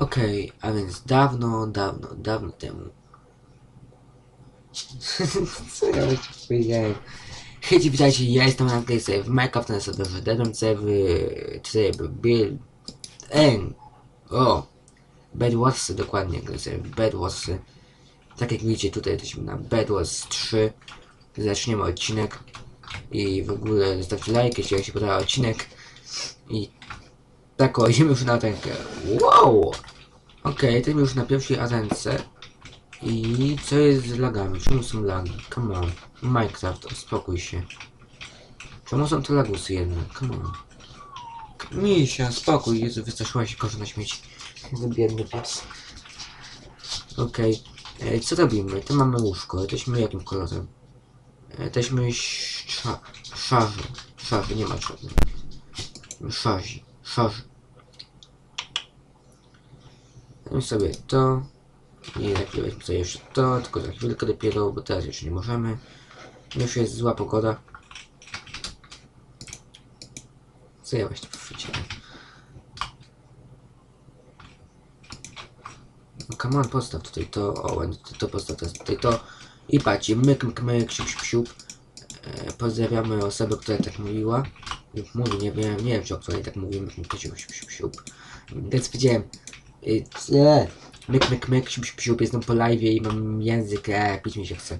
Okej, a więc dawno, dawno, dawno temu. Co ja już powiedziałem? Hejcie, witajcie, ja jestem na tej sobie w Minecraft na serwerze Deadon serwy, czy sobie Bill, N, o, Bedwars, dokładnie, grę sobie w Bedwars. Tak jak widzicie, tutaj jesteśmy na Bedwars 3. Zaczniemy odcinek i w ogóle zostawcie like, jeśli wam się podoba odcinek. I tak, idziemy już na atenkę. Wow! Okej, jesteśmy już na pierwszej atence. I co jest z lagami? Czemu są lagi? Come on. Minecraft, uspokój się. Czemu są te lagusy jedne? Come on. Misia, spokój, Jezu, wystraszyła się korzy na śmieci. Biedny pies. Okej, e, co robimy? Tu mamy łóżko, jesteśmy jakim kolorem? E, Jesteśmy sza, szarzy, szarzy, nie ma czarny. Szarzy, szarzy. Weźmy sobie to. I najpierw weźmy sobie jeszcze to, tylko za chwilkę dopiero, bo teraz jeszcze nie możemy. Już jest zła pogoda. Co ja właśnie? No come on, postaw tutaj to, o, ładnie, to, postaw tutaj to. I patrzcie, myk, myk, myk, siup, siup, siup. E, pozdrawiamy osobę, która tak mówiła. Lub mówi, nie wiem, nie wiem, czy o której tak mówimy, myk, myk, siup, siup, siup. Więc powiedziałem, cle, myk, myk, myk, siup, siup, jestem po live i mam język, e, pić mi się chce.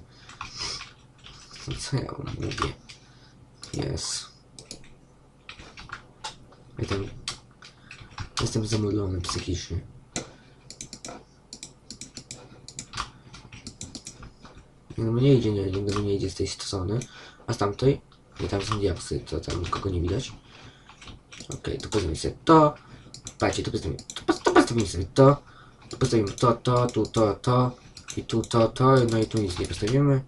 Co ja mówię? Jest. Jestem... Jestem psychicznie. No mnie idzie, nie, nigdy mnie nie idzie z tej strony. A z tamtej? Nie, tam są diaksy, to tam nikogo nie widać. Okej, tu postawimy sobie to. Patrzcie, tu tu, pos- tu sobie to. Postawimy to, to, tu, to, to. I tu, to, to. No i tu nic nie postawimy.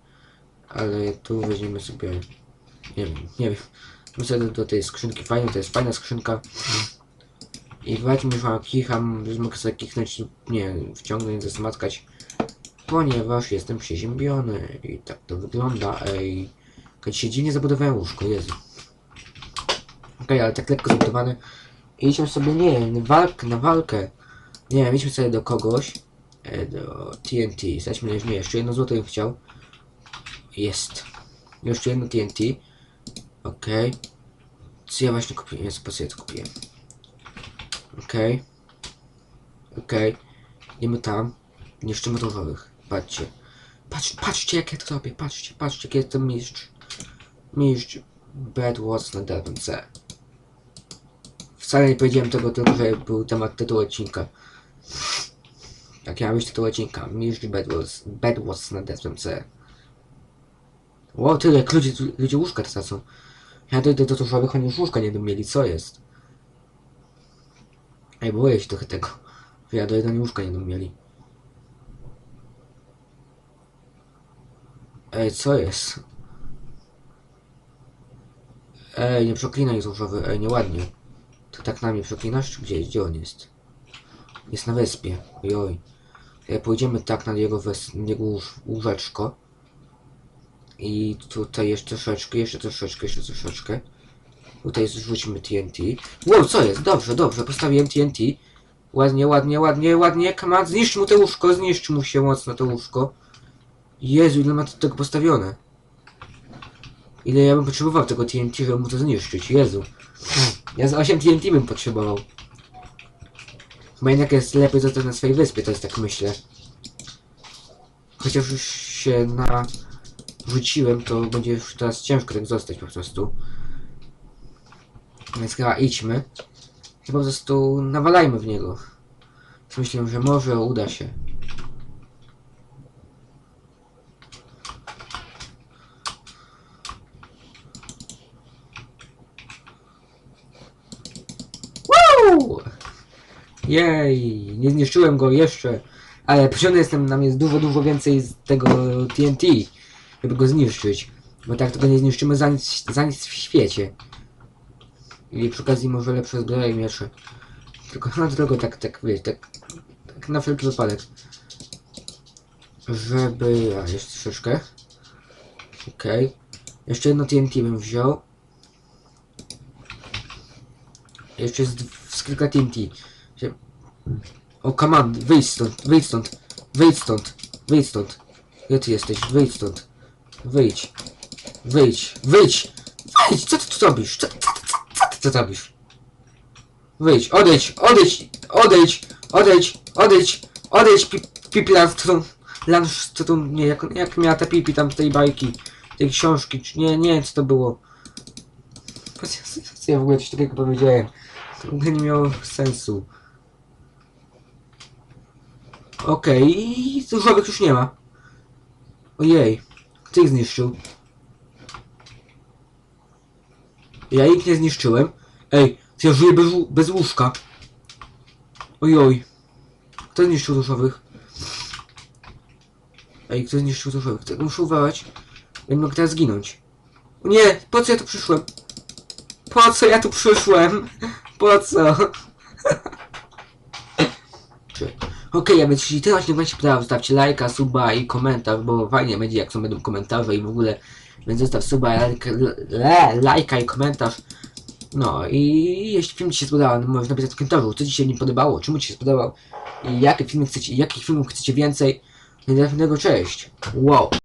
Ale tu weźmiemy sobie... Nie wiem, nie wiem. My sobie do, tej skrzynki fajnie, to jest fajna skrzynka. I weźmy już mam kicham, że mogę sobie kichnąć nie, wciągnąć, zasmatkać. Ponieważ jestem przeziębiony i tak to wygląda, ej. Kiedy się dziwnie zabudowałem łóżko, Jezu. Okej, ale tak lekko zabudowane. I idźmy sobie, nie wiem, walkę, na walkę. Nie wiem, sobie do kogoś. E, do TNT. Znajdźmy, nie, jeszcze jedno złoto bym chciał. Jest. Jeszcze jedno TNT. Okej. Co ja właśnie kupiłem? Jezu, po co ja to kupiłem? Okej. Okej. Idziemy tam. Niszczymy różowych. Patrzcie. Patrz, patrzcie jak ja to robię. Patrzcie, patrzcie jaki jestem mistrz. Mistrz Bad Wars na Delta C. Wcale nie powiedziałem tego, tylko że był temat tytułu odcinka. Tak miał być tytuł odcinka. Mistrz Bad Wars, Bad Wars na Delta C. O, tyle jak ludzie, ludzie łóżka teraz są. Ja dojdę do różowych, oni już łóżka nie będą mieli. Co jest? Ej, boję się trochę tego. Ja dojdę, oni łóżka nie będą mieli. Ej, co jest? Ej, nie przeklinaj różowy, ej, nieładnie. To tak na mnie przeklinasz, czy gdzie, gdzie on jest? Jest na wyspie, ojoj. E, pójdziemy tak na jego, jego łóż, łóżeczko. I tutaj jeszcze troszeczkę, jeszcze troszeczkę, jeszcze troszeczkę. Tutaj zrzućmy TNT. Wow, co jest? Dobrze, dobrze, postawiłem TNT. Ładnie, ładnie, ładnie, ładnie. Kamat, zniszcz mu to łóżko, zniszcz mu się mocno to łóżko. Jezu, ile ma to tego postawione? Ile ja bym potrzebował tego TNT, żeby mu to zniszczyć? Jezu. Ja z 8 TNT bym potrzebował. Chyba jednak jest lepiej zostać na swojej wyspie, to jest tak myślę. Chociaż już się na... Rzuciłem, to będzie już teraz ciężko tak zostać po prostu. Więc chyba idźmy. I po prostu nawalajmy w niego. Myślę, że może uda się. Jej, nie zniszczyłem go jeszcze, ale potrzebny jestem nam jest dużo, dużo więcej z tego TNT, żeby go zniszczyć. Bo tak tego nie zniszczymy za nic, za nic w świecie. I przy okazji może lepsze zbroje i. Tylko na drogę tak, tak, wiesz, tak, tak na wszelki wypadek. Żeby... A, jeszcze troszeczkę. Okej. Jeszcze jedno TNT bym wziął. Jeszcze jest z kilka TNT. Się- O, come on, wyjdź stąd, wyjdź stąd, wyjdź stąd, wyjdź stąd. Gdzie ty jesteś? Wyjdź stąd. Wyjdź. Wyjdź, wyjdź! Wyjdź! Co ty tu robisz? Co, co, co, co ty tu robisz? Wyjdź, odejdź, odejdź, odejdź, odejdź, odejdź, odejdź, pi, pipi Landstrom, Landstrom, nie, jak, jak miała ta pipi tam z tej bajki, tej książki, czy nie, nie, co to było. Co ja- w ogóle coś takiego powiedziałem? To nie miało sensu. Okej, okay. różowych już nie ma. Ojej, kto ich zniszczył? Ja ich nie zniszczyłem. Ej, to ja żyję bez, bez łóżka. Ojoj. Kto zniszczył różowych? Ej, kto zniszczył różowych? Tego muszę uważać. Nie mogę teraz zginąć. O nie, po co ja tu przyszłem? Po co ja tu przyszłem? Po co? Trzy. Okej, ja więc jeśli ten odcinek Wam się zostawcie lajka, suba i komentarz, bo fajnie będzie jak są będą komentarze i w ogóle, więc zostaw suba, lajka, le, lajka i komentarz. No i jeśli film Ci się spodobał, no możesz napisać w komentarzu, co Ci się nie podobało, czemu Ci się spodobał i jakie filmy chcecie, jakich filmów chcecie więcej. Następnego, cześć. Wow.